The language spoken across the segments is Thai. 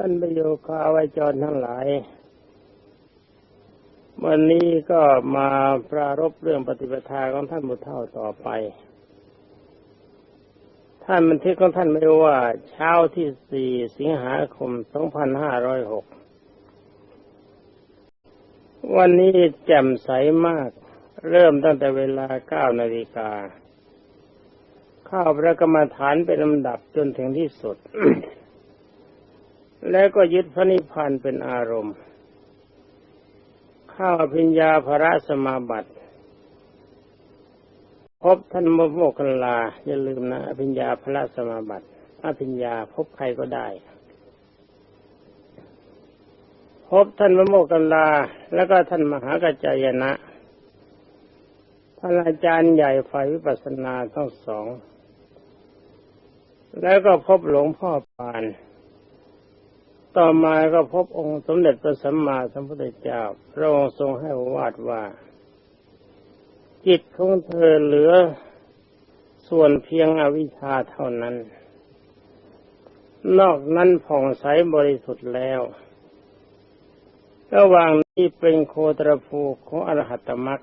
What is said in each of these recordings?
ท่านประโยคาไวจรทั้งหลาย วันนี้ก็มาปรารบเรื่องปฏิปทาของท่านบุตรเท่าต่อไป ท่านบันทึกของท่านไม่ว่าเช้าที่สี่สิงหาคมสองพันห้าร้อยหกวันนี้แจ่มใสมาก เริ่มตั้งแต่เวลาเก้านาฬิกา เข้าพระกรรมฐานเป็นลำดับจนถึงที่สุด แล้วก็ยึดพระนิพพานเป็นอารมณ์ข้าพิญญาภระสมาบัติพบท่านมโมกขลาอย่าลืมนะอภิญญาพระสมาบัติอภิญญาพบใครก็ได้พบท่านมโมกขลาแล้วก็ท่านมหากัจจายนะท่านอาจารย์ใหญ่ฝ่ายวิปัสสนาทั้งสอง แล้วก็พบหลวงพ่อปาน ต่อมาก็พบองค์สมเด็จพระสัมมาสัมพุทธเจ้า พระองค์ทรงให้วาดว่า จิตของเธอเหลือส่วนเพียงอวิชชาเท่านั้น นอกนั้นผ่องใสบริสุทธิ์แล้ว ระหว่างนี้เป็นโคตรภูของอรหัตมรัก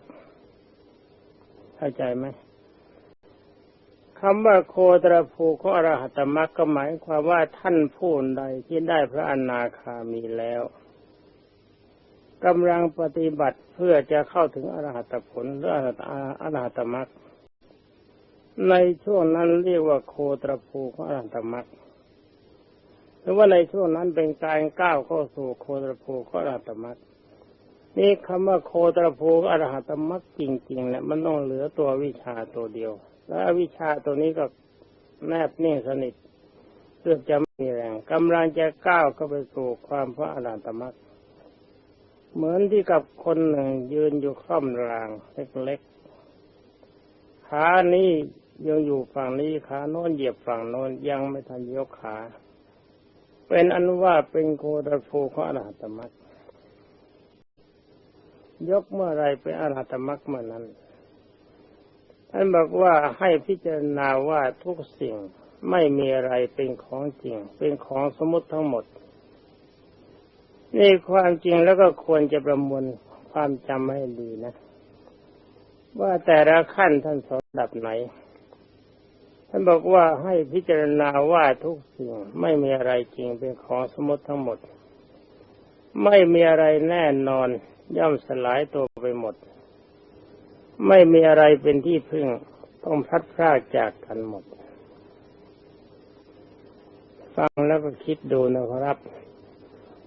เข้าใจไหม คำว่าโคตรภูของอรหัตมรรคก็หมายความว่าท่านผู้ใดที่ได้พระอนาคามีแล้วกำลังปฏิบัติเพื่อจะเข้าถึงอรหัตผลหรืออรหัตมรรคในช่วงนั้นเรียกว่าโคตรภูของอรหัตมรรคหรือว่าในช่วงนั้นเป็นการก้าวเข้าสู่โคตรภูของอรหัตมรรคนี่คำว่าโคตรภูอรหัตมรรคจริงๆเนี่ยมันต้องเหลือตัววิชาตัวเดียว แล้ววิชาตัวนี้ก็แนบนิ่งสนิทเรื่องจะไม่มีแรงกำลังจะก้าวเข้าไปสู่ความพระอรหันตมรรคเหมือนที่กับคนหนึ่งยืนอยู่ค่อมรางเล็กๆขานี้ยังอยู่ฝั่งนี้ขาโน้นเหยียบฝั่งโน้นยังไม่ทันยกขา เป็นอันว่าเป็นโคตรภูของอรหัตมรรคยกเมื่อไรเป็นอรหัตมรรคเมื่อนั้น ท่านบอกว่าให้พิจารณาว่าทุกสิ่งไม่มีอะไรเป็นของจริง เป็นของสมมติทั้งหมด นี่ความจริงแล้วก็ควรจะประมวลความจำให้ดีนะ ว่าแต่ละขั้นท่านสอนดับไหน ท่านบอกว่าให้พิจารณาว่าทุกสิ่งไม่มีอะไรจริงเป็นของสมมติทั้งหมด ไม่มีอะไรแน่นอนย่อมสลายตัวไปหมด ไม่มีอะไรเป็นที่พึ่ง ต้องพัดพรากจากกันหมด ฟังแล้วก็คิดดูนะครับ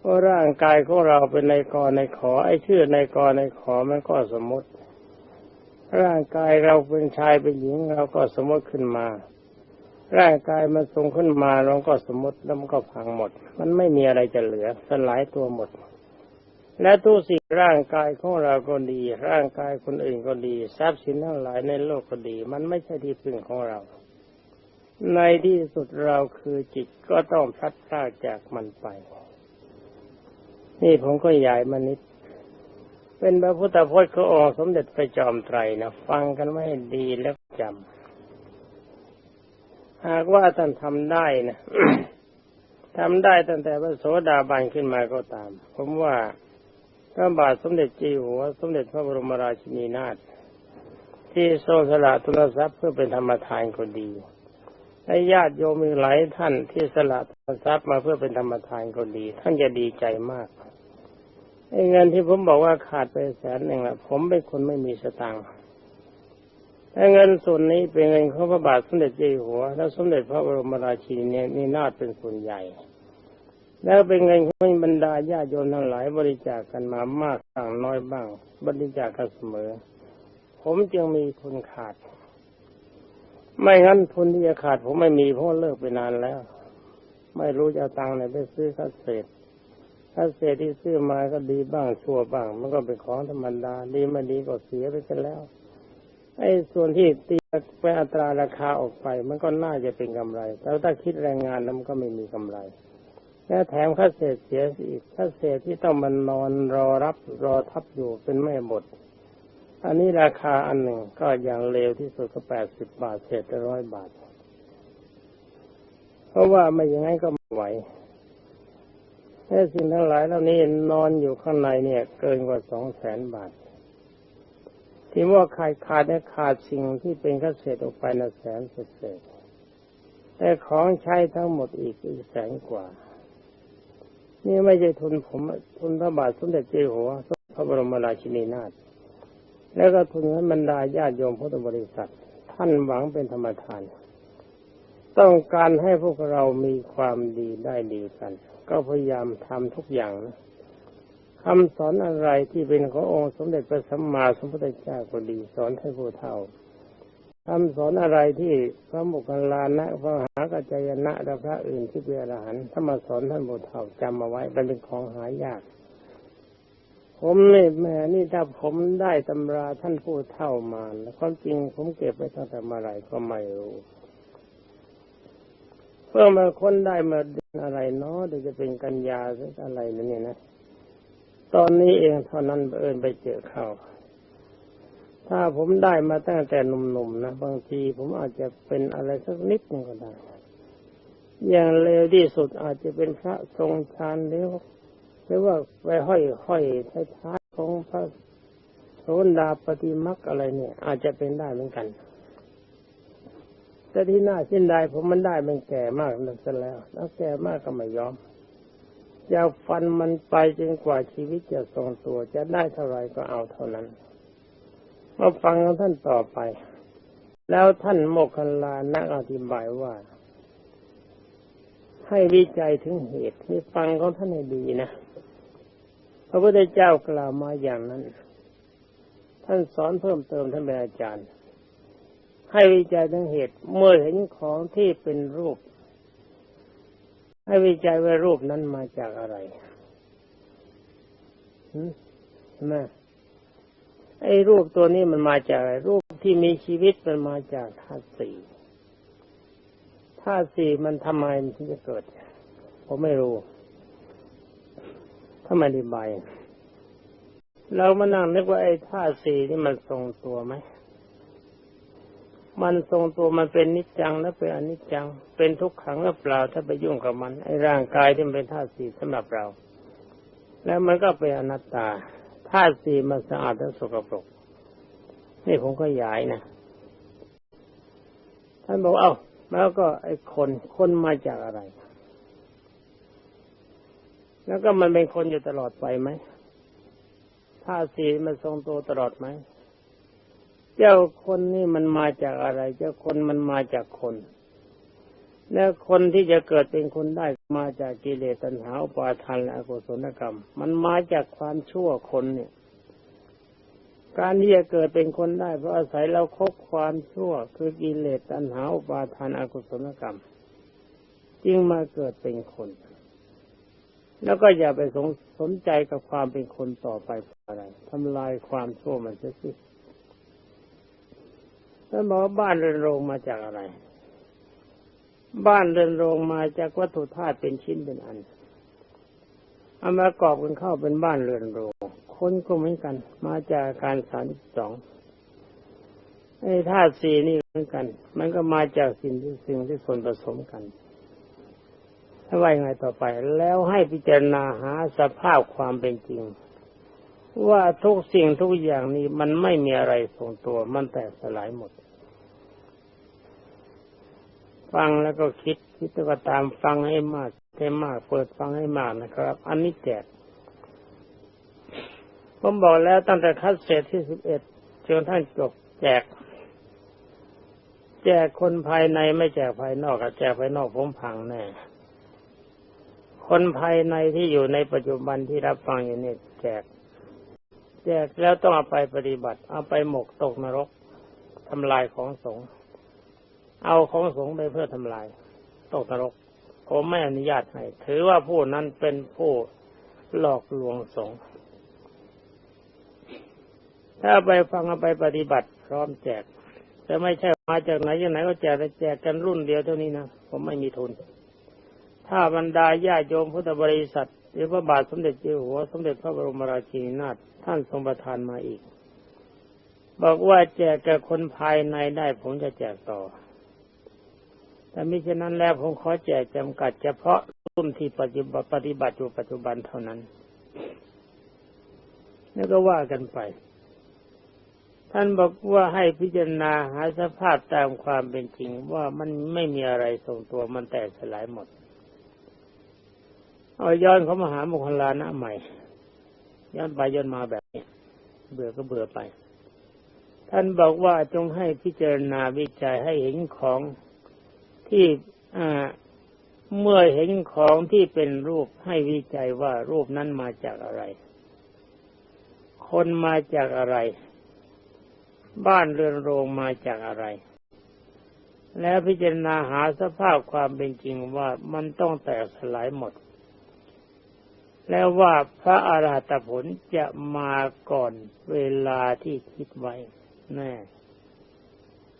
ว่าร่างกายของเราเป็นในกอในขอ ไอ้ชื่อในกอในขอมันก็สมมติ ร่างกายเราเป็นชายเป็นหญิงเราก็สมมติขึ้นมา ร่างกายมันทรงขึ้นมาเราก็สมมติแล้วมันก็พังหมด มันไม่มีอะไรจะเหลือสลายตัวหมด และทุกสิ่งร่างกายของเราก็ดี ร่างกายคนอื่นก็ดี ทรัพย์สินทั้งหลายในโลกก็ดี มันไม่ใช่ที่พึ่งของเรา ในที่สุดเราคือจิตก็ต้องพัดพลาดจากมันไป นี่ผมก็ใหญ่มานิด เป็นพระพุทธพจน์ขององค์สมเด็จพระจอมไตรนะฟังกันไม่ดีแล้วจำหากว่าท่านทำได้นะทำได้ตั้งแต่พระโสดาบันขึ้นมาก็ตาม ผมว่า พระบาทสมเด็จจีหัว สมเด็จพระบรมราชินีนาถที่ทรงสละทุนทรัพย์เพื่อเป็นธรรมทานก็ดีและญาติโยมมีหลายท่านที่สละทุนทรัพย์มาเพื่อเป็นธรรมทานก็ดี ท่านจะดีใจมากไอ้เงินที่ผมบอกว่าขาดไปแสนหนึ่งละผมเป็นคนไม่มีสตางค์แต่เงินส่วนนี้เป็นเงินของพระบาทสมเด็จเจ้าหัว และสมเด็จพระบรมราชินีนี่นาถเป็นส่วนใหญ่ แล้วเป็นเงินของบรรดาญาโยมทั้งหลายบริจาคกันมามากบ้างน้อยบ้าง บริจาคกันเสมอ ผมจึงมีทุนขาด ไม่งั้นทุนที่จะขาด ผมไม่มีเพราะเลิกไปนานแล้ว ไม่รู้จะเอาตังค์ไหนไปซื้อคัสเศษคัสเศษที่ซื้อมาก็ดีบ้างชั่วบ้าง มันก็เป็นของธรรมดาดีไม่ดีก็เสียไปกันแล้วไอ้ส่วนที่ตีไปอัตราราคาออกไป มันก็น่าจะเป็นกำไร แต่ถ้าคิดแรงงานแล้วมันก็ไม่มีกำไร และแถมค่าเศษเสียอีกค่าเศษที่ต้องมันนอนรอรับรอทับอยู่เป็นแม่บทอันนี้ราคาอันหนึ่งก็อย่างเลวที่สุดก็แปดสิบบาทเศษร้อยบาท เพราะว่าไม่อย่างนั้นก็ไม่ไหวแต่สิ่งทั้งหลายเหล่านี้นอนอยู่ข้างในเนี่ย เกินกว่าสองแสนบาท ที่ว่าขาดขาดเนี่ยขาดสิ่งที่เป็นเกษออกไปนะแสนเศษแต่ของใช้ทั้งหมดอีกอีกแสนกว่า นี่ไม่ใช่ทุนผมทุนพระบาทสมเด็จเจ้าอยู่หัวพระบรมราชินีนาถแล้วก็ทุนให้บรรดาญาติโยมพุทธบริษัท ท่านหวังเป็นธรรมทาน ต้องการให้พวกเรามีความดีได้ดีกัน ก็พยายามทำทุกอย่างนะคำสอนอะไรที่เป็นขององค์สมเด็จพระสัมมาสัมพุทธเจ้าก็ดี สอนให้ผู้เฒ่า คำสอนอะไรที่พระมุคลานะพระมหากัจจายนะและพระอื่นที่เป็นอรหันต์ถ้ามาสอนท่านผู้เฒ่าจำมาไว้มันเป็นของหายาก ผมนี่แม่นี่ถ้าผมได้ตำราท่านผู้เฒ่ามาแล้วความจริงผมเก็บไว้ตั้งแต่เมื่อไหร่ก็ไม่รู้เพื่อมาค้นได้มาเดือนอะไรเนาะเดี๋ยวจะเป็นกันยาหรืออะไรนั่นเนี่ยนะ ตอนนี้เองเท่านั้นเอิญไปเจอเข้า ถ้าผมได้มาตั้งแต่หนุ่มๆนะบางทีผมอาจจะเป็นอะไรสักนิดนึงก็ได้ อย่างเร็วที่สุดอาจจะเป็นพระทรงฌานหรือหรือว่าไปห้อยห้อยท้ายๆของพระโสดาปฏิมักอะไรเนี่ย อาจจะเป็นได้เหมือนกัน แต่ที่น่าเส้นได้ผมมันได้มันแก่มากนั่นซะแล้วแล้วแก่มากก็ไม่ยอมจะฟันมันไปจนกว่าชีวิตจะทรงตัว จะได้เท่าไรก็เอาเท่านั้น มาฟังท่านต่อไป แล้วท่านโมคคัลลานักอธิบายว่า ให้วิจัยถึงเหตุที่ฟังของท่านให้ดีนะพระพุทธเจ้ากล่าวมาอย่างนั้น ท่านสอนเพิ่มเติมท่านเป็นอาจารย์ ให้วิจัยถึงเหตุ เมื่อเห็นของที่เป็นรูป ให้วิจัยว่ารูปนั้นมาจากอะไรใช่ ไอ้รูปตัวนี้มันมาจากอะไรรูปที่มีชีวิตมันมาจากธาตุสี่ธาตุสี่มันทำไมมันถึงจะเกิด ผมไม่รู้ถ้ามันอธิบายเรามานั่งนึกว่าไอ้ธาตุสี่นี่มันทรงตัวไหมมันทรงตัวมันเป็นนิจจังและเป็นอนิจจัง เป็นทุกขังหรือเปล่าถ้าไปยุ่งกับมันไอ้ร่างกายที่มันเป็นธาตุสี่สำหรับเรา แล้วมันก็เป็นอนัตตา ธาตุสี่มันสะอาดและสกปรกนี่ผมก็ย้ายนะท่านบอกเอา้าแล้วก็ไอ้คนคนมาจากอะไร แล้วก็มันเป็นคนอยู่ตลอดไปไหมธาตุสี่มันทรงตัวตลอดไหม เจ้าคนนี่มันมาจากอะไร เจ้าคนมันมาจากคน แล้วคนที่จะเกิดเป็นคนได้มาจากกิเลสตัณหาอุปาทานและอกุศลกรรม มันมาจากความชั่วคนเนี่ย การที่จะเกิดเป็นคนได้เพราะอาศัยเราคบความชั่ว คือกิเลสตัณหาอุปาทานอกุศลกรรม จึงมาเกิดเป็นคน แล้วก็อย่าไปสนสนใจกับความเป็นคนต่อไปอะไรทำลายความชั่วมันเสียสิท่านบอกว่าบ้านเรือนโรงมาจากอะไร บ้านเรือนโรงมาจากวัตถุธาตุเป็นชิ้นเป็นอันเอามากรอบกันเข้าเป็นบ้านเรือนโรงคนก็เหมือนกัน มาจากการสามสองไอ้ธาตุสี่นี่เหมือนกัน มันก็มาจากสิ่งที่สิ่งที่ส่วนผสมกันถ้าว่ายังไงต่อไป แล้วให้พิจารณาหาสภาพความเป็นจริง ว่าทุกสิ่งทุกอย่างนี้มันไม่มีอะไรทรงตัว มันแตกสลายหมด ฟังแล้วก็คิดคิดแล้วก็ตามฟังให้มากให้มากเปิดฟังให้มากนะครับ อันนี้แจกผมบอกแล้วตั้งแต่คัดเศษที่สิบเอ็ดจนท่านจบแจก แจกคนภายในไม่แจกภายนอกอะแจกภายนอกผมพังแน่คนภายในที่อยู่ในปัจจุบันที่รับฟังอยู่เนี่ยแจก แจกแล้วต้องเอาไปปฏิบัติ เอาไปหมกตกนรกทำลายของสงฆ์ เอาของสงฆ์ไปเพื่อทำลายตกนรกผมไม่อนุญาตให้ ถือว่าผู้นั้นเป็นผู้หลอกลวงสงฆ์ถ้าไปฟังไปปฏิบัติพร้อมแจกจะไม่ใช่มาจากไหนจากไหนก็แจกแต่แจกกันรุ่นเดียวเท่านี้นะผมไม่มีทุน ถ้าบรรดาญาโยมพุทธบริษัทหรือพระบาทสมเด็จเจ้าหัวสมเด็จพระบรมราชินีนาถท่านทรงประทานมาอีก บอกว่าแจกแก่คนภายในได้ผมจะแจกต่อ แต่มิฉะนั้นแล้วผมขอแจกจำกัด เฉพาะรุ่นที่ปฏิบัติปฏิบัติอยู่ปัจจุบันเท่านั้น แล้วก็ว่ากันไป ท่านบอกว่าให้พิจารณาหาสภาพตามความเป็นจริงว่ามันไม่มีอะไรทรงตัวมันแตกสลายหมด เอาย้อนเขามาหาโมคคลานะใหม่ ย้อนไปย้อนมาแบบนี้ เบื่อก็เบื่อไป ท่านบอกว่าจงให้พิจารณาวิจัยให้เห็นของ ที่เมื่อเห็นของที่เป็นรูปให้วิจัยว่ารูปนั้นมาจากอะไร คนมาจากอะไร บ้านเรือนโรงมาจากอะไร แล้วพิจารณาหาสภาพความเป็นจริงว่ามันต้องแตกสลายหมด แล้วว่าพระอาราตผลจะมาก่อนเวลาที่คิดไว้แน่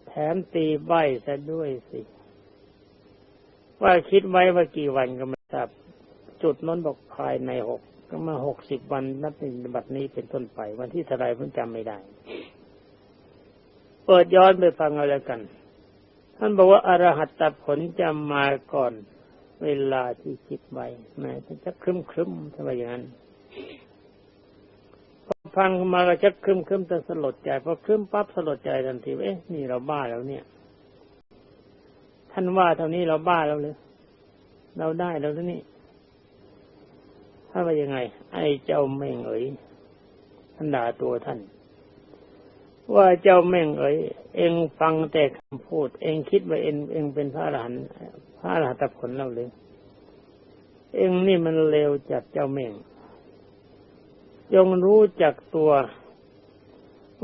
แถมตีใบซะด้วยสิ ว่าคิดไว้ว่ากี่วันก็ไม่ทราบจุดนั้นบอกภายในหกก็มาหกสิบวันนับเป็นบัดนี้เป็นต้นไป วันที่เท่าไรเพิ่งจำไม่ได้ เปิดย้อนไปฟังเอาแล้วกัน ท่านบอกว่าอารหัตตผลจะมาก่อนเวลาที่คิดไว้แม้จะครึ้มครึ้มทำไมอย่างนั้นพอฟังมาก็จะครึ้มครึ้มจะสลดใจพอครึ้มปั๊บสลดใจทันทีเอ๊ะนี่เราบ้าแล้วเนี่ย ท่านว่าเท่านี้เราบ้าแล้วเลย เราได้แล้วนี่ถ้าว่ายังไง ไอ้เจ้าเม่งเอ๋ยท่านด่าตัวท่าน ว่าเจ้าเม่งเอ๋ยเองฟังแต่คำพูด เองคิดว่าเองเองเป็นพระอรหันต์พระอรหันตผลเราเลยเองนี่มันเลวจัดเจ้าเม่ง จงรู้จักตัว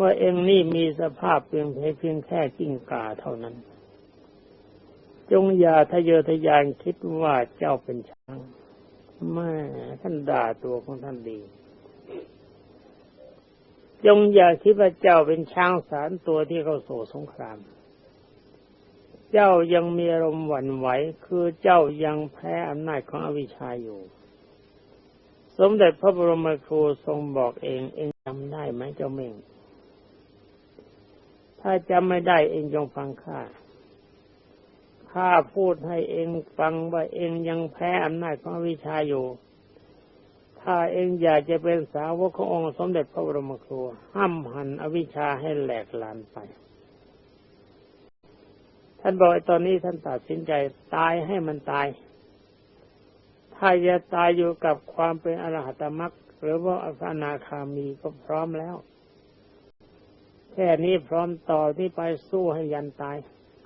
ว่าเองนี่มีสภาพเพียงเพียงแค่กิ้งก่าเท่านั้น จงอย่าทะเยอทะยานคิดว่าเจ้าเป็นช้างแม่ท่านด่าตัวของท่านดี จงอย่าคิดว่าเจ้าเป็นช้างสารตัวที่เขาโศสงคราม เจ้ายังมีอารมณ์หวั่นไหว คือเจ้ายังแพ้อำนาจของอวิชชาอยู่ สมเด็จพระบรมครูทรงบอกเอง เองจำได้ไหมเจ้าเม่ง ถ้าจำไม่ได้เองจงฟังข้า ข้าพูดให้เองฟังว่าเองยังแพ้อำนาจของวิชาอยู่ ถ้าเองอยากจะเป็นสาวกขององค์สมเด็จพระบรมครูห้ามหันอวิชชาให้แหลกลานไป ท่านบอกตอนนี้ท่านตัดสินใจตายให้มันตาย ถ้าจะตายอยู่กับความเป็นอรหัตมรรคหรือว่าอนาคามีก็พร้อมแล้ว แค่นี้พร้อมต่อที่ไปสู้ให้ยันตาย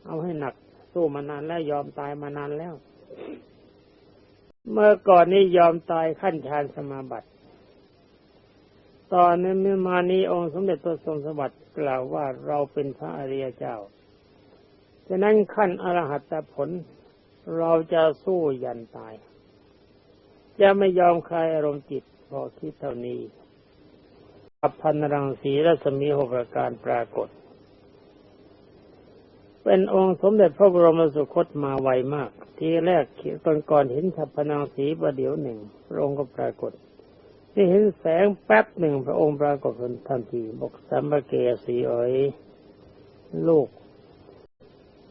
เอาให้หนักู้มานานแล้วยอมตายมานานแล้ว เมื่อก่อนนี้ยอมตายขั้นฌานสมาบัติ ตอนนี้มื่อมานี้องค์สมเด็จตัวทรงสวัสดิ์กล่าวว่าเราเป็นพระอริยเจ้า ฉะนั้นขั้นอรหัตผลเราจะสู้ยันตาย จะไม่ยอมคลายอารมณ์จิตพอคิดเท่านี้อพันรังสีรัศมีหกประการปรากฏ เป็นองค์สมเด็จพระบรมสุคตมาไวมาก ทีแรกตอนก่อนเห็นฉับพนังสีประเดี๋ยวหนึ่ง พระองค์ก็ปรากฏนี่เห็นแสงแป๊บหนึ่งพระองค์ปรากฏทันทีบอกสัมภเกสีเอ๋ยลูก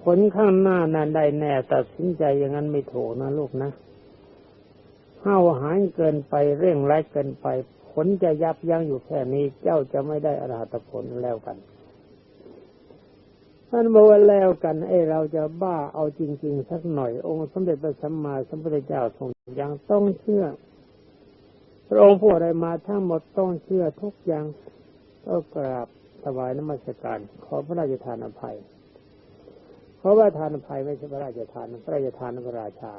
ผลข้างหน้านั้นได้แน่ตัดสินใจอย่างนั้นไม่ถูกนะลูกนะห้าวหายเกินไปเร่งร้ายเกินไป ผลจะยับยั้งอยู่แค่นี้เจ้าจะไม่ได้อรหัตผลแล้วกัน ท่านบอกว่าแล้วกันไอ้เราจะบ้าเอาจริง ๆ สักหน่อย องค์สมเด็จพระสัมมาสัมพุทธเจ้าทรงยังต้องเชื่อ พระองค์พูดอะไรมาทั้งหมดต้องเชื่อทุกอย่างก็กราบถวายน้ำมัสการขอพระราชทานอภัย เพราะว่าทานอภัยไม่ใช่พระราชทานพระราชทานพระราชา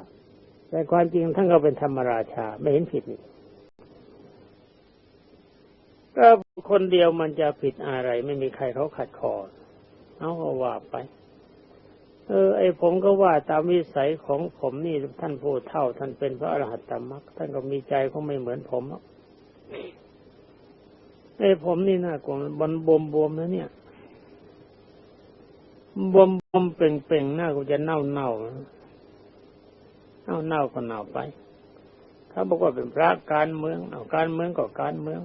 แต่ความจริงท่านก็เป็นธรรมราชา ไม่เห็นผิดนี่ก็คนเดียวมันจะผิดอะไร ไม่มีใครเขาขัดคอ เอาก็ว่าไป เออ ไอผมก็ว่าตามวิสัยของผมนี่ท่านผู้เท่า ท่านเป็นพระอรหัตตมรรคท่านก็มีใจเขาไม่เหมือนผมไอผมนี่น่ากลัวบนบวมบวมนะเนี่ยบวมบวมเป่งเป่งหน้ากูจะเน่าเน่าเน่าเน่าก็เน่าไปเขาบอกว่าเป็นพระการเมืองเอาการเมืองก็การเมือง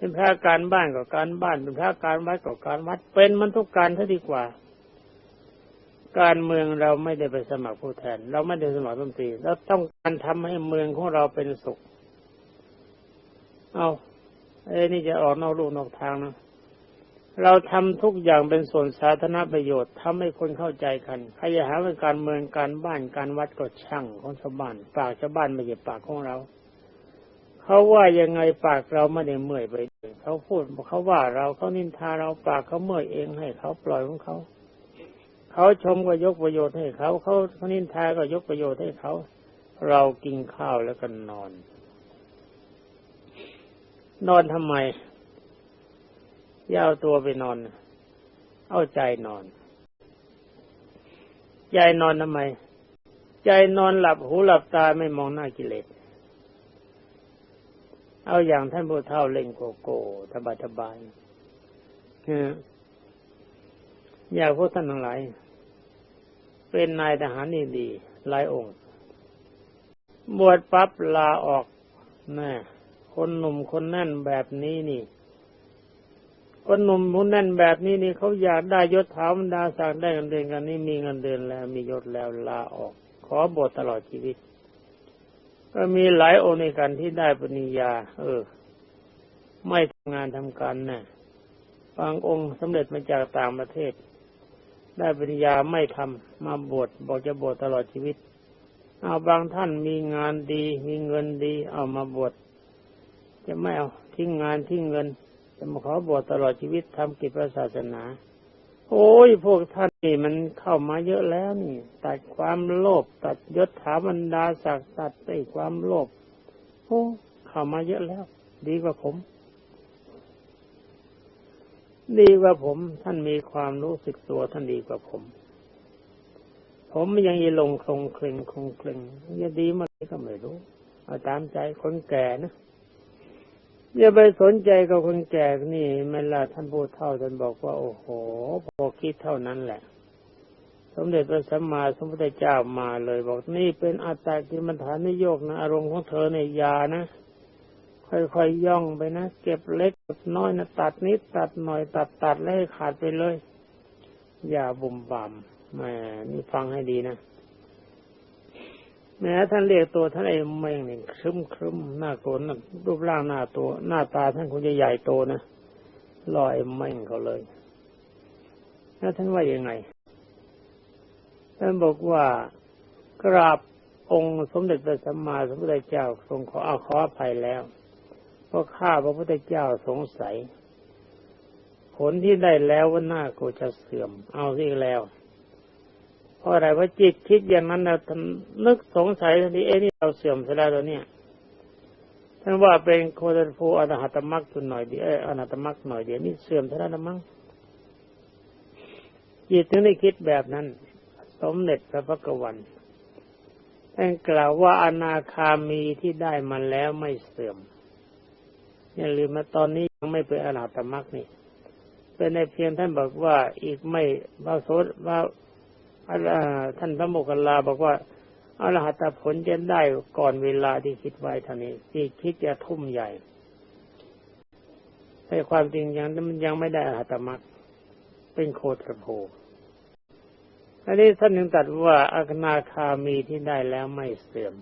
เป็นพระการบ้านก็การบ้าน เป็นพระการวัดก็การวัด เป็นมันทุกการเท่าดีกว่า การเมืองเราไม่ได้ไปสมัครผู้แทน เราไม่ได้สมัครรัฐมนตรีเราต้องการทำให้เมืองของเราเป็นสุข เอาเอ้นี่จะออกนอกลูกนอกทางนะเราทำทุกอย่างเป็นส่วนสาธารณประโยชน์ทำให้คนเข้าใจกันใครจะหาเป็นการเมืองการบ้านการวัดก็ช่างของชาวบ้านปากชาวบ้านไม่ใช่ปากของเรา เขาว่ายังไงปากเราไม่ได้เมื่อยไปเขาพูดเขาว่าเราเขานินทาเราปากเขาเมื่อยเองให้เขาปล่อยของเขาเขาชมก็ยกประโยชน์ให้เขาเขาเขานินทาก็ยกประโยชน์ให้เขา เรากินข้าวแล้วก็นอน นอนทำไมย่าเอาตัวไปนอน เอาใจนอน ใจนอนทำไม ใจนอนหลับหูหลับตาไม่มองหน้ากิเลส เอาอย่างท่านผู้เฒ่าเล่งโกโก้ทบายทบายอยากพวกท่านทั้งหลาย เป็นนายทหารนี่ดีหลายองค์ บวชปั๊บลาออกนะคนหนุ่มคนนั่นแบบนี้นี่ คนหนุ่มคนนั่นแบบนี้นี่เขาอยากได้ยศถาบรรดาศักดิ์ได้เงินเดือนกันนี่มีเงินเดือนแล้วมียศแล้วลาออก ขอบทตลอดชีวิต ก็มีหลายองค์ในกันที่ได้ปริญญา เออ ไม่ทำงานทำการนะบางองค์สำเร็จมาจากต่างประเทศ ได้ปริญญาไม่ทำมาบวชบอกจะบวชตลอดชีวิต เอาบางท่านมีงานดี มีเงินดี เอามาบวชจะไม่เอาทิ้งงานทิ้งเงินจะมาขอบวชตลอดชีวิตทำกิจพระศาสนา โอ้ยพวกท่านนี่มันเข้ามาเยอะแล้วนี่ ตัดความโลภตัดยศถาบรรดาศักดิ์ตัดไอ้ความโลภโอ้เข้ามาเยอะแล้ว ดีกว่าผม ดีกว่าผม ท่านมีความรู้สึกตัวท่านดีกว่าผม ผมยังยีลงคงเคลงคงเคลงจะดีมาก็ไม่รู้เอาตามใจคนแก่นะ อย่าไปสนใจกับคนแก่นี่มันละท่านพูดเท่าท่านบอกว่า โอ้โห พอคิดเท่านั้นแหละ สมเด็จพระสัมมาสัมพุทธเจ้ามาเลยบอกนี่เป็นอัตตากิมันฐานนิโยกนะ อารมณ์ของเธอในยานะ ค่อยๆยย่องไปนะ เก็บเล็กน้อยนะตัดนิดตัดหน่อยตัดตัดแล้วให้ขาดไปเลย อย่าบุ่มบ่ามแม่นี่ฟังให้ดีนะ แม้ท่านเรียกตัวท่านเองเมงหนึ่งครึ้มครึ้มหน้าโกนรูปร่างหน้าตัว หน้าตาท่านคงจะใหญ่โตนะลอยเม่งเขาเลยแล้วท่านว่ายังไงท่านบอกว่ากราบองค์สมเด็จพระสัมมาสัมพุทธเจ้าทรงขออาขออภัยแล้วเพราะข้าพระพุทธเจ้าสงสัย ผลที่ได้แล้วว่าหน้ากูจะเสื่อม เอาที่แล้ว เพราะอะไรเพราะจิตคิดอย่างนั้นเรานึกสงสัยทันทีเอ้นี่เราเสื่อมเสียแล้วตัวเนี้ยท่านว่าเป็นโคตรภูอนาหตมักตัวหน่อยเดียวอนาตมักหน่อยเดียวนี่เสื่อมเสียแล้วมั้งจิตถึงได้คิดแบบนั้น สมเด็จพระพักวันท่านกล่าวว่าอนาคามีที่ได้มาแล้วไม่เสื่อมอย่าลืมมาตอนนี้ยังไม่เป็นอนาตมักนี่เป็นในเพียงท่านบอกว่าอีกไม่บาโสว่า ท่านพระโมคคัลลาบอกว่าอรหัตผลจะได้ก่อนเวลาที่คิดไว้ท่านี้ที่คิดจะทุ่มใหญ่แต่ความจริงยังมันยังไม่ได้อรหัตมรรคเป็นโคตรโพอันนี้ท่านยังตัดว่าอานาคามีที่ได้แล้วไม่เสื่อม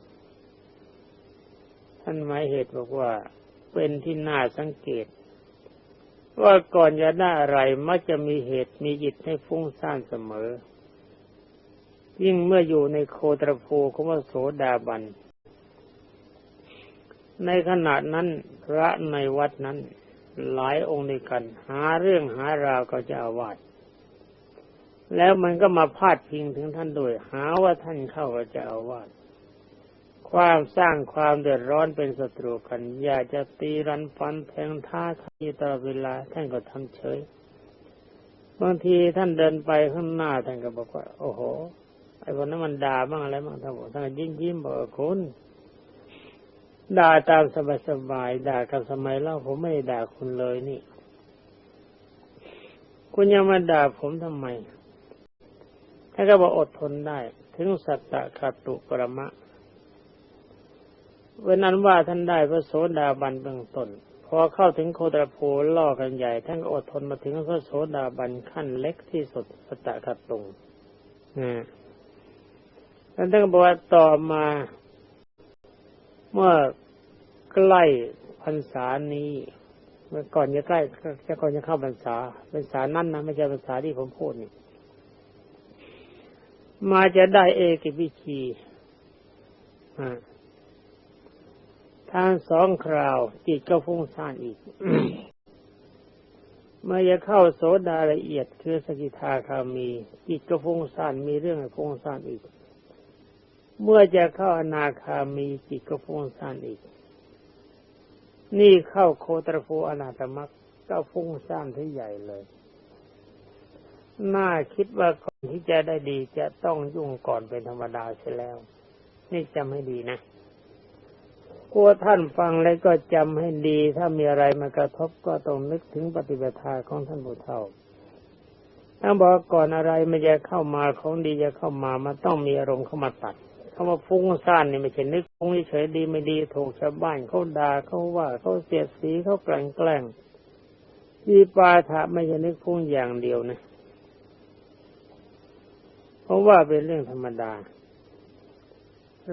ท่านหมายเหตุบอกว่าเป็นที่น่าสังเกต ว่าก่อนจะได้อะไรมักจะมีเหตุมีจิตให้ฟุ้งซ่านเสมอ ยิ่งเมื่ออยู่ในโคตรภูของพระโสดาบัน ในขณะนั้นพระในวัดนั้นหลายองค์ในกัน หาเรื่องหาราวก็จะอาวาสแล้วมันก็มาพาดพิงถึงท่านโดยหาว่าท่านเข้าก็จะอาวาสความสร้างความเดือดร้อนเป็นศัตรูกัน อยากจะตีรันฟันแทงท่าทีตลอดเวลาท่านก็ทำเฉย บางทีท่านเดินไปข้างหน้าท่านก็บอกว่า โอ้โห ไอ้คนนั้นมันด่าบ้างอะไรบ้างท่านบอกท่านยิ้มยิ้มบอกคุณด่าตามสบายสบายด่ากับสมัยเล่าผมไม่ได้ด่าคุณเลยนี่ คุณยังมาด่าผมทำไมท่านก็บอกอดทนได้ ถึงสัตตะขัตุปรมะเวนนั้นว่าท่านได้พระโสดาบันเบื้องต้นพอเข้าถึงโคตรโพล่อกันใหญ่ท่านก็อดทนมาถึงพระโสดาบันขั้นเล็กที่สุดสัตตะขัตุงนะ ท่านก็บอกว่าต่อมา เมื่อใกล้พรรษานี้เมื่อก่อนจะใกล้จะก่อนจะเข้าพรรษาพรรษานั้นนะไม่ใช่พรรษาที่ผมพูดนี่มาจะได้เอกิวิชีอ่าทางสองคราวจิตก็ฟุ้งซ่านอีก เมื่อจะเข้าโสดาละเอียดคือสกิทาคามี จิตก็ฟุ้งซ่านมีเรื่องให้ฟุ้งซ่านอีก เมื่อจะเข้าอนาคามีจิตก็ฟุ้งซ่านอีก นี่เข้าโคตรโฟอนาตมักก็ฟุ้งซ่านที่ใหญ่เลย น่าคิดว่าก่อนที่จะได้ดีจะต้องยุ่งก่อนเป็นธรรมดาเสียแล้ว นี่จำให้ดีนะกลัวท่านฟังแล้วก็จำให้ดี ถ้ามีอะไรมากระทบก็ต้องนึกถึงปฏิบัติของท่านผู้เฒ่าถ้าบอกก่อนอะไรมันจะเข้ามาของดีจะเข้ามามันต้องมีอารมณ์เข้ามาตัด คำว่าฟุ้งซ่านนี่ไม่ใช่นึกฟุ้งเฉยดีไม่ดีถูกชาวบ้านเขาด่าเขาว่าเขาเสียดสีเขาแกล้งแกล้งที่ปาถะไม่ใช่นึกฟุ้งอย่างเดียวนะเพราะว่าเป็นเรื่องธรรมดา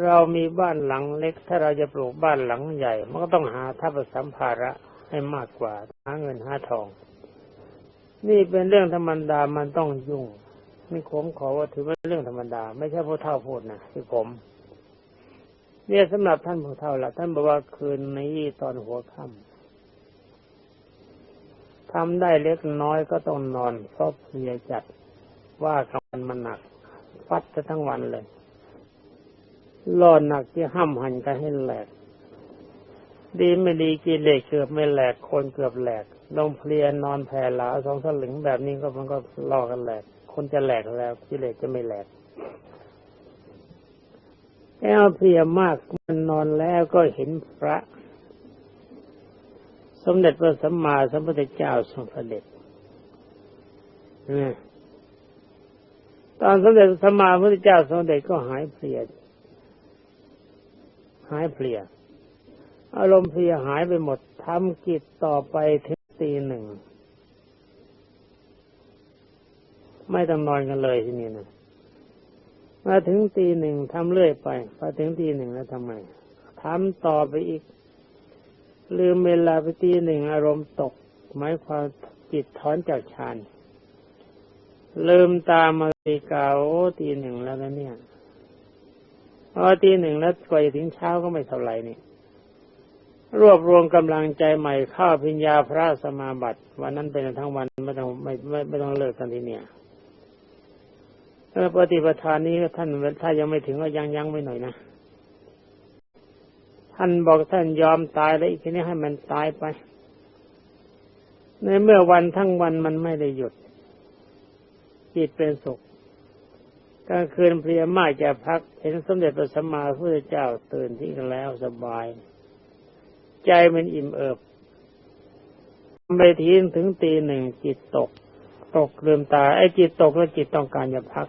เรามีบ้านหลังเล็ก ถ้าเราจะปลูกบ้านหลังใหญ่ มันก็ต้องหาทัพสัมภาระให้มากกว่าหาเงินหาทอง นี่เป็นเรื่องธรรมดามันต้องยุ่ง นี่ผมขอว่าถือว่าเรื่องธรรมดา ไม่ใช่ผู้เฒ่าพูดนะที่ผม เนี่ยสำหรับท่านผู้เฒ่าละท่านบอกว่าคืนนี้ตอนหัวค่ำทำได้เล็กน้อยก็ต้องนอนเพราะเพลียจัดว่ากำลังมันหนัก ฟัดจะทั้งวันเลยล่อหนักที่ห้ำหันกันให้แหลก ดีไม่ดีกิเลสเกือบไม่แหลกคนเกือบแหลกลงเพลียนอนแผ่หลาสองสลึงแบบนี้ก็มันก็ลอกันแหลก คนจะแหลกแล้วกิเลสจะไม่แหลกแอ้เพียมากมันนอนแล้วก็เห็นพระ สมเด็จพระสัมมาสัมพุทธเจ้าทรงเสด็จตอนสมเด็จสัมมาสัมพุทธเจ้าทรงเด็จก็หายเพลียหายเพลียอารมณ์เพลียหายไปหมดทำกิจต่อไปถึงตีหนึ่ง ไม่ต้องนอนกันเลยที่นี้นะมาถึงตีหนึ่งทำเรื่อยไปพอถึงตีหนึ่งแล้วทำไมทำต่อไปอีก ลืมเวลาไปตีหนึ่งอารมณ์ตก หมายความจิตถอนจากฌานลืมตามาตีเกาตีหนึ่งแล้วนะเนี่ยพอตีหนึ่งแล้วกว่าจะถึงเช้าก็ไม่เท่าไหร่นี่รวบรวมกำลังใจใหม่ข้าพิญญาพระสมาบัติ วันนั้นเป็นทั้งวันไม่ต้องไม่ไม่ไม่ต้องเลิกกันทีเนี่ย ปฏิปทานนี้ท่านถ้ายังไม่ถึงก็ยังยังไม่หน่อยนะ ท่านบอกท่านยอมตายแล้วอีกทีนี้ให้มันตายไป ในเมื่อวันทั้งวันมันไม่ได้หยุด จิตเป็นสุขกลางคืนเพลียมากจะพัก เห็นสมเด็จพระสัมมาสัมพุทธเจ้าตื่นที่กันแล้วสบาย ใจมันอิ่มเอิบไปทีถึงตีหนึ่งจิตตก ตกลืมตาไอ้จิตตกแล้วจิตต้องการจะพัก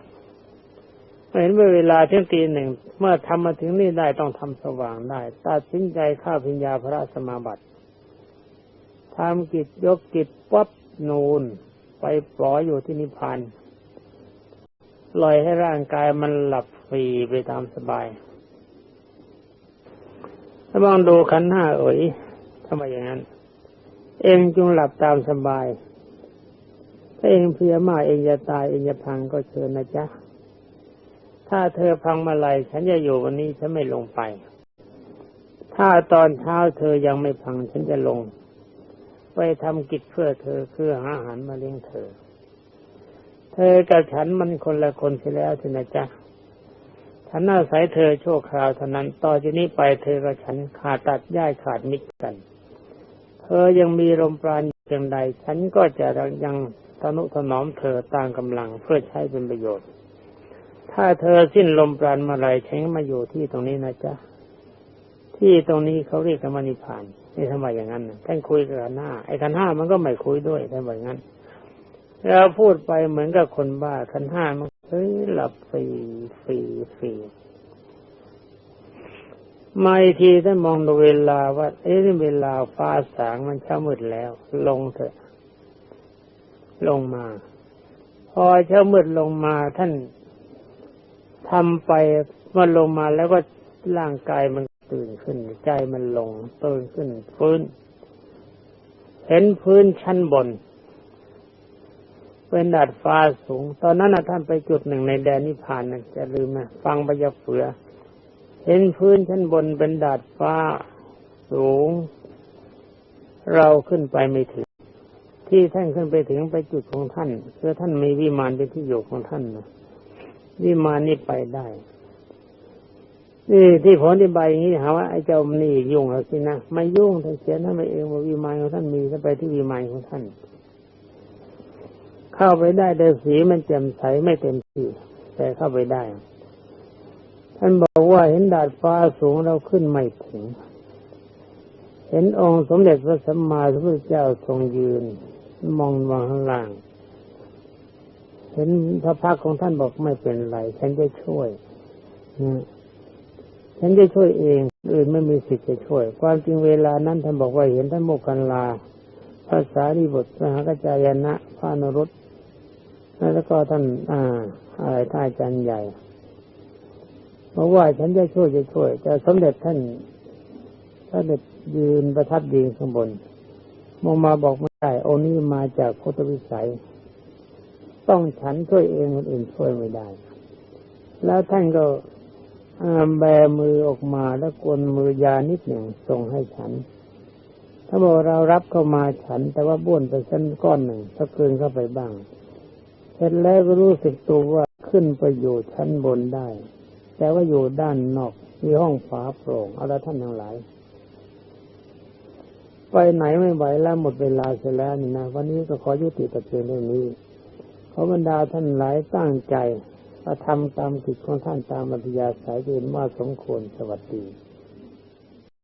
เห็นเวลาเที่ยงตีหนึ่งเมื่อทำมาถึงนี่ได้ต้องทำสว่างได้ตัดสินใจข้าพิญญาพระสมาบัติทำกิจยกกิจปั๊บนูน ไปปล่อยอยู่ที่นิพพานลอยให้ร่างกายมันหลับฟรีไปตามสบายถ้ามองดูขันห้าเอ๋ยทำไมอย่างนั้น เองจงหลับตามสบาย ถ้าเองเพียมาเองจะตายเองจะพังก็เชิญนะจ๊ะ ถ้าเธอพังมาลัยฉันจะอยู่วันนี้ฉันไม่ลงไป ถ้าตอนเช้าเธอยังไม่พังฉันจะลง ไปทำกิจเพื่อเธอคือหาอาหารมาเลี้ยงเธอ เธอกับฉันมันคนละคนเสียแล้วสินะจ๊ะฉันอาศัยเธอชั่วคราวเท่านั้นต่อจากนี้ไปเธอกับฉันขาดตัดย่ายขาดมิตรกัน เธอยังมีลมปราณอย่างใด ฉันก็จะยังทนุถนอมเธอตามกำลังเพื่อใช้เป็นประโยชน์ ถ้าเธอสิ้นลมปราณเมื่อไรฉันมาอยู่ที่ตรงนี้นะจ๊ะ ที่ตรงนี้เขาเรียกกันมานิพานนี่ทำไมอย่างนั้นท่านคุยกับหน้า ไอ้กันห้ามันก็ไม่คุยด้วยทำไมอย่างนั้นเราพูดไปเหมือนกับคนบ้าขันห้ามันเฮ้ยหลับฟรีฟรีฟรีมาทีท่านมองดูเวลาว่า เอ๊ะเวลาฟ้าสางมันเช้ามืดแล้ว ลงเถอะ ลงมา พอเช้ามืดลงมาท่าน ทำไปเมื่อลงมาแล้วก็ร่างกายมันตื่นขึ้น ใจมันลงตื่นขึ้นฟื้น เห็นพื้นชั้นบน เป็นดาดฟ้าสูง ตอนนั้นท่านไปจุดหนึ่งในแดนนิพพานนะจะลืมนะฟังบรรยาเฟือ เห็นพื้นชั้นบนเป็นดาดฟ้าสูง เราขึ้นไปไม่ถึง ที่ท่านขึ้นไปถึงไปจุดของท่านคือท่านมีวิมานเป็นที่อยู่ของท่านนะ วิมานนี้ไปได้นี่ที่ผมอธิบายอย่างนี้หาว่าไอ้เจ้านี่ยุ่งแล้วสินะไม่ยุ่งท่านเขียนท่านไปเองว่าวิมานของท่านมีท่านไปที่วิมานของท่าน เข้าไปได้แต่สีมันแจ่มใสไม่เต็มที่แต่เข้าไปได้ ท่านบอกว่าเห็นดาดฟ้าสูงเราขึ้นไม่ถึง เห็นองค์สมเด็จพระสัมมาสัมพุทธเจ้าทรงยืน มองวางข้างล่าง เห็นพระพักของท่านบอกไม่เป็นไร ฉันจะช่วยนะฉันจะช่วยเองอื่นไม่มีสิทธิ์จะช่วย ความจริงเวลานั้นท่านบอกว่าเห็นท่านโมกขันลาภาษาดีบทมหากจายนะพระนรุตแล้วก็ท่านอ่าอะไรท่านอาจารย์ใหญ่บอกว่าฉันจะช่วยจะช่วย แต่สมเด็จท่านท่านเด็จยืนประทับยืนข้างบนมองมาบอกไม่ได้โอนี้มาจากพุทธวิสัย ต้องฉันช่วยเองคนอื่นช่วยไม่ได้ แล้วท่านก็แบมือออกมาแล้วกวนมือยานิดหนึ่งส่งให้ฉัน ถ้าบอกเรารับเข้ามาฉัน แต่ว่าบ้วนไปชั้นก้อนหนึ่งถ้าเกินเข้าไปบ้าง เสร็จแล้วก็รู้สึกตัวว่าขึ้นไปอยู่ชั้นบนได้ แต่ว่าอยู่ด้านนอกมีห้องฝาโปร่งเอาละท่านทั้งหลาย ไปไหนไม่ไหวแล้วหมดเวลาเสียแล้วนี่นะวันนี้ก็ขอยุติแต่เพียงเท่านี้ ขอบรรดาท่านหลายตั้งใจกระทำตามกิจของท่านตามอัธยาศัยเดินว่าสมควรสวัสดี